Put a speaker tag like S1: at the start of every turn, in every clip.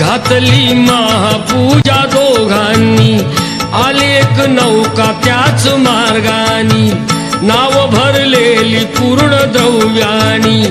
S1: घातली महापूजा दोघांनी. आली एक नौका त्याच मार्गानी. नाव भरलेली पूर्ण द्रव्यानी.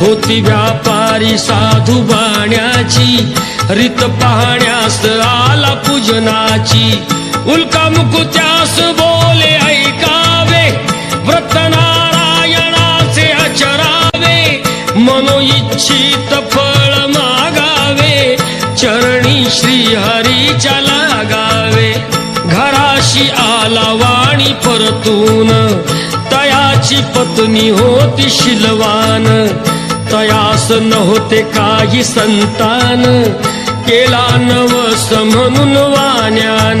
S1: होती व्यापारी साधू बाण्याची. रित पाहण्यास आला पूजनाची. उल्का मुकुत्यास बोले ऐकावे व्रत नारायणाचे अचरावे मनो हरीच्या लागावे घराशी आला वाणी परतून. तयाची पत्नी होती शिलवान. तयास नव्हते काही संतान. केला नवस म्हणून वाण्यान.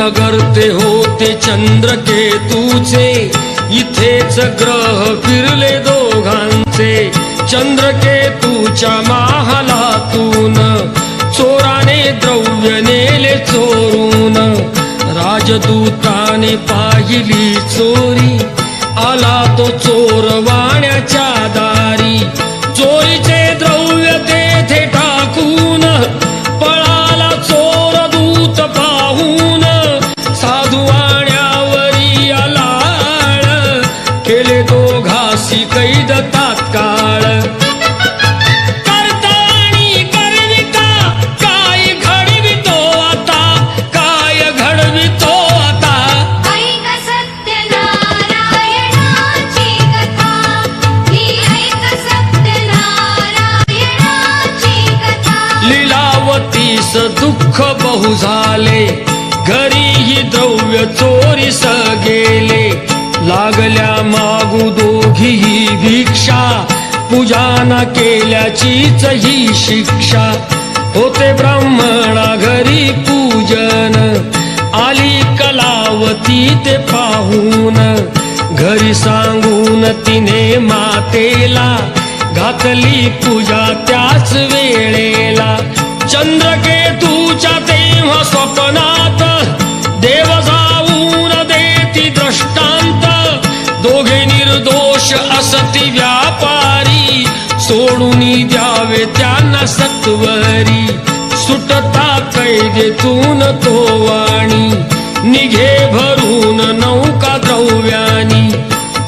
S1: नगर ते होते चंद्रकेतूचे. इथेच ग्रह फिरले दोघांचे. चंद्रकेतूच्या महालातून चोराने द्रव्य नेले चोरून. राजदूताने पाहिली चोरी. आला तो चोर वाण्याच्या
S2: दा हीच ही
S1: शिक्षा. होते ब्राह्मणा घरी पूजन. आली कलावती ते पाहून. घरी सांगून तिने मातेला घातली पूजा त्याच वेळेला. चंद्रकेतूच्या तेव्हा स्वप्नात देव जाऊन देती दृष्टांत दोघे निर्दोष असती व्यापारी सोडून द्यावे त्यांना सत्वरी. सुटता कैदेतून तो वाणी. निघे भरून नौका द्रव्यानी.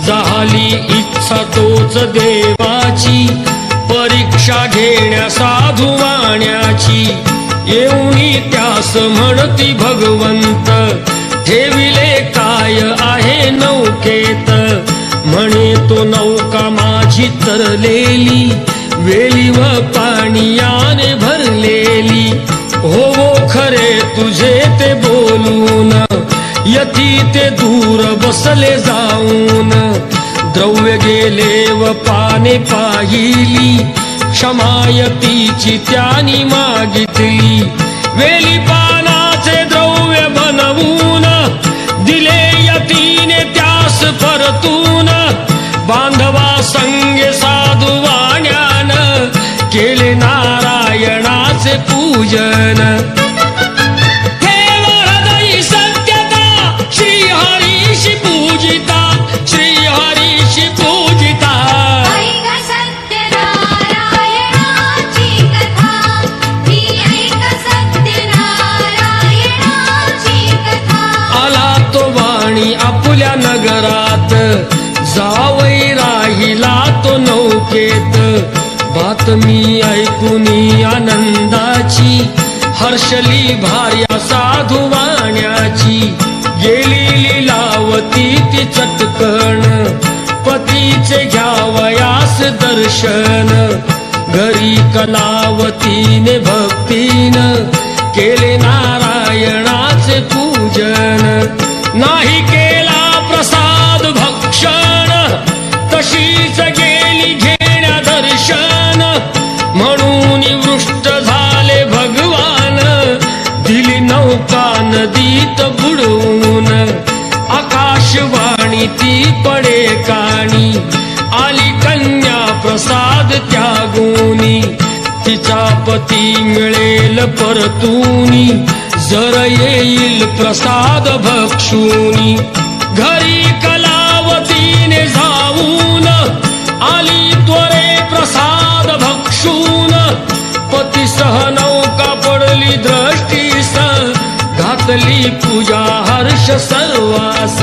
S1: झाली इच्छा तोच देवाची. परीक्षा घेण्या साधू वाण्याची. येऊनी त्यास म्हणती भगवंत. ठेविले काय आहे नौकेत? म्हणे तो नौका माझी तरलेली वेली व पाणीयाने भरलेली. हो, हो खरे तुझे ते बोलून यती ते दूर बसले जाऊन. द्रव्य गेले व पाने पाहिली क्षमायतीची त्यानी मागितली. वेली पानाचे द्रव्य बनवून दिले यतीने त्यास परतून. बांधवा संग पूजन। ठेव हृदयी सत्यता श्री हरीशी पूजिता। श्री हरीशी पूजिता
S2: ऐक सत्यनारायणाची कथा ऐक सत्यनारायणाची कथा।
S1: आला तो वाणी आपुल्या नगरात जावई राहिला तो नौकेत। बातमी ऐकुनी आनंदाची हर्षली भार्या साधू वाण्याची गेली लीलावती ती चटकण. पतीचे घ्यावयास दर्शन. घरी कलावतीने भक्तीन केले नारायणाचे पूजन. नाही माहिती पडे काणी. आली कन्या प्रसाद त्यागुनी. तिचा पती मिळेल परतुनी. जर येईल प्रसाद भक्षुनी. घरी कलावतीने जाऊन आली त्वरे प्रसाद भक्षून. पतीसह नौका पडली दृष्टीस. घातली पूजा हर्ष सर्वास.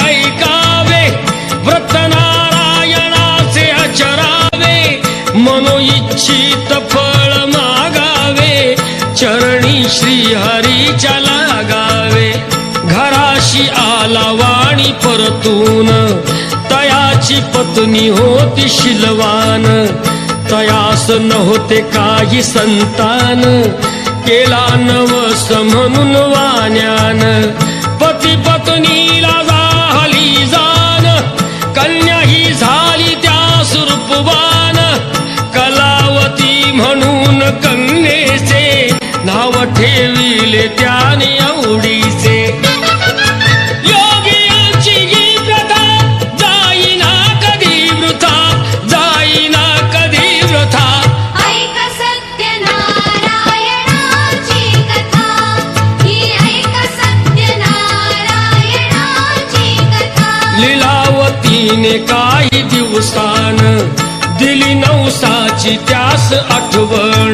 S1: मनो इच्छित फळ मागावे चरणी श्री हरीच्या लागावे घराशी आला वाणी परतून तयाची पत्नी होती शिलवान. तयास नव्हते काही संतान केला नवस म्हणून वाण्यान. ठेविले त्याने आवडीचे योगियांची ही प्रथा जाईना कधी वृथा जाईना कधी वृथा.
S2: ऐक सत्यनारायणाची कथा ही ऐक सत्यनारायणाची कथा.
S1: लीलावतीने काही दिवसान दिली नवसाची त्यास आठवण.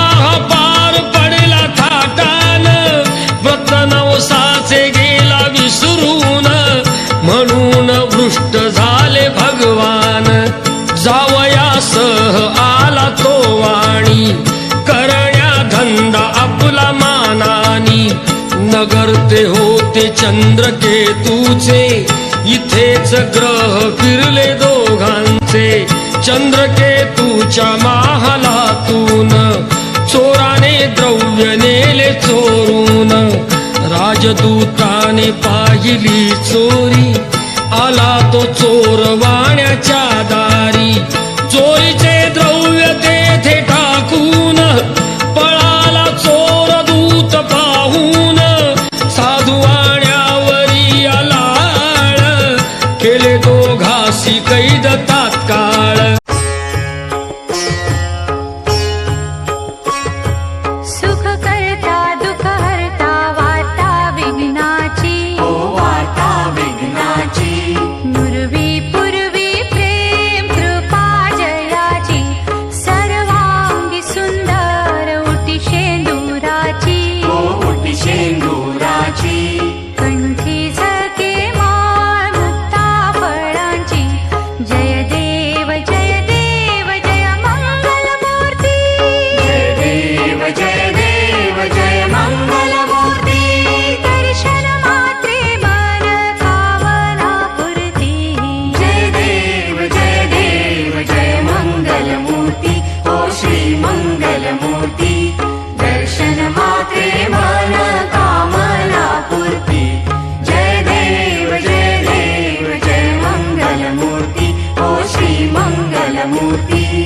S2: होते होते चंद्रकेतूचे इथेच ग्रह फिरले दोघांचे. चंद्रकेतूच्या महालातून चोराने द्रव्य नेले चोरून. राजदूताने पाहिली चोरी. आला तो चोर वाण्याच्या स्तुति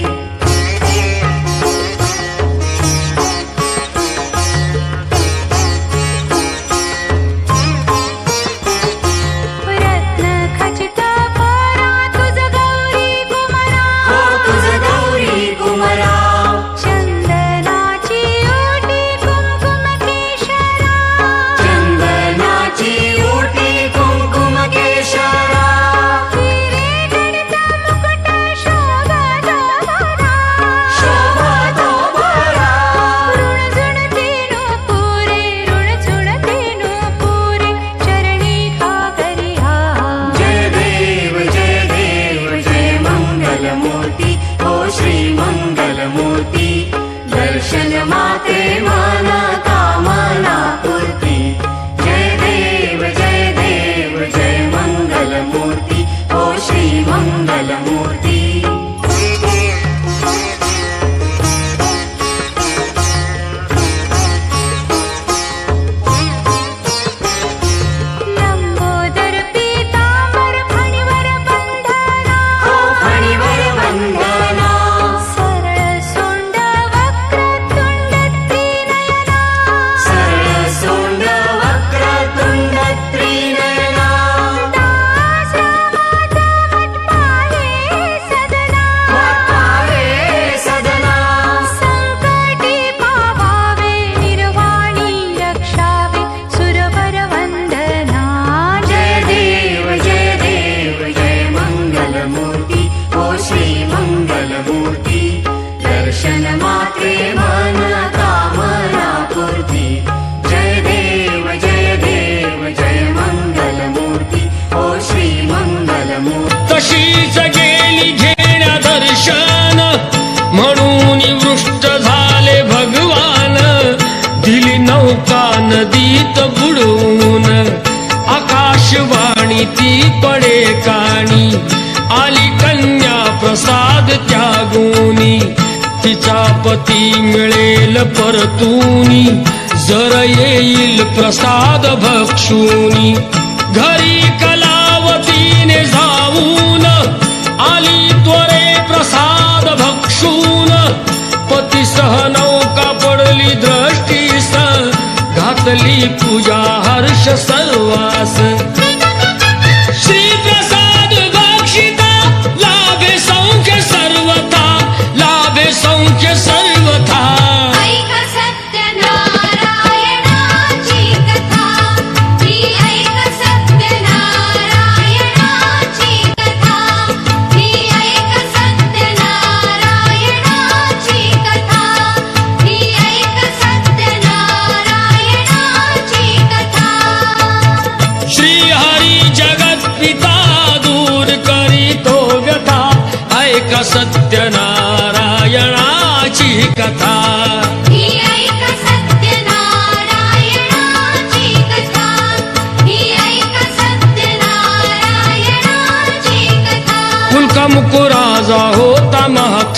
S2: राग त्यागुनी तिचा पती मिळेल परतुनी जर येईल प्रसाद भक्षुनी. घरी कलावतीने जाऊन आली त्वरे प्रसाद भक्षून. पतीसह नौका पडली दृष्टीस घातली पूजा हर्ष सर्वास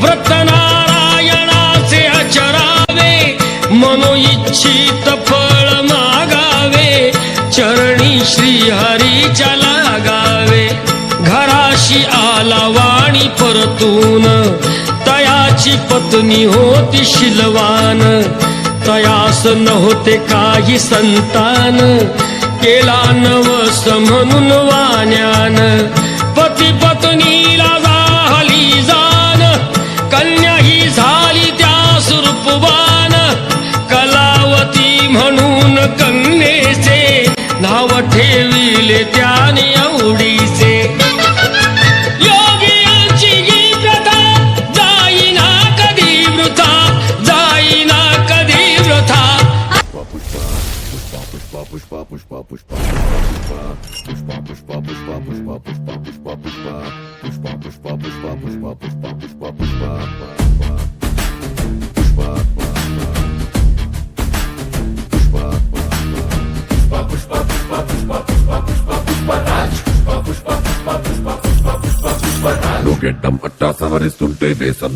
S1: व्रत नारायणाचे अचरावे मनो इच्छित फळ मागावे चरणी श्री हरीच्या लागावे. घराशी आला वाणी परतून तयाची पत्नी होती शिलवान. तयास नव्हते काही संतान केला नवस म्हणून वाण्यान. पती पत्नी
S3: గెడ్డం పట్టా సవరిస్తుంటే దేశం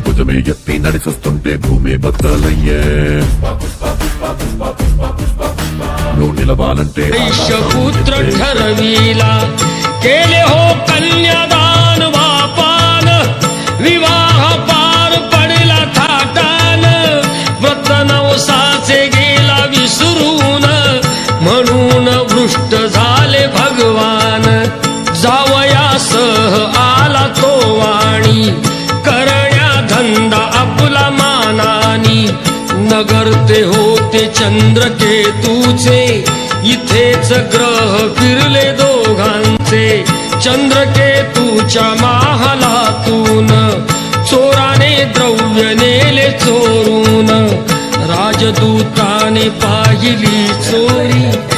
S3: భుజమే ఎత్తి నడిచొస్తుంటే భూమి బద్దలయ్యే. నువ్వు నిలవాలంటే
S1: పుత్ర ధరవీలా వివా चंद्रकेतूचे इथेच ग्रह फिरले दोघांचे. चंद्रकेतूच्या महालातून चोराने द्रव्य नेले चोरून. राजदूताने पाहिली चोरी.